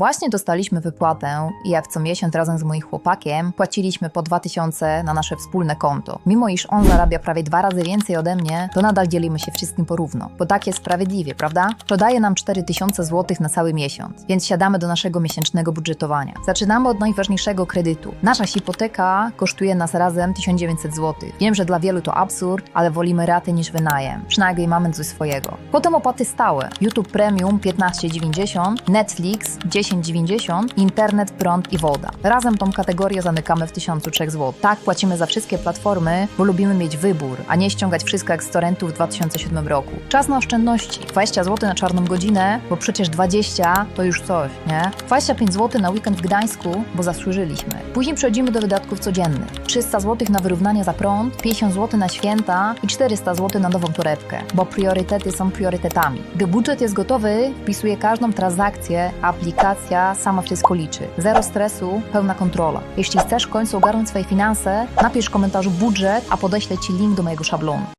Właśnie dostaliśmy wypłatę i jak co miesiąc razem z moim chłopakiem płaciliśmy po 2000 na nasze wspólne konto. Mimo iż on zarabia prawie dwa razy więcej ode mnie, to nadal dzielimy się wszystkim porówno. Bo tak jest sprawiedliwie, prawda? To daje nam 4000 zł na cały miesiąc, więc siadamy do naszego miesięcznego budżetowania. Zaczynamy od najważniejszego kredytu. Nasza hipoteka kosztuje nas razem 1900 zł. Wiem, że dla wielu to absurd, ale wolimy raty niż wynajem. Przynajmniej mamy coś swojego. Potem opłaty stałe. YouTube Premium 15,90, Netflix 10,90, internet, prąd i woda. Razem tą kategorię zamykamy w 1003 zł. Tak płacimy za wszystkie platformy, bo lubimy mieć wybór, a nie ściągać wszystko jak z torrentu w 2007 roku. Czas na oszczędności. 20 zł na czarną godzinę, bo przecież 20 to już coś, nie? 25 zł na weekend w Gdańsku, bo zasłużyliśmy. Później przechodzimy do wydatków codziennych. 300 zł na wyrównanie za prąd, 50 zł na święta i 400 zł na nową torebkę, bo priorytety są priorytetami. Gdy budżet jest gotowy, wpisuję każdą transakcję, a aplikacja sama wszystko liczy. Zero stresu, pełna kontrola. Jeśli chcesz w końcu ogarnąć swoje finanse, napisz w komentarzu budżet, a podeślę Ci link do mojego szablonu.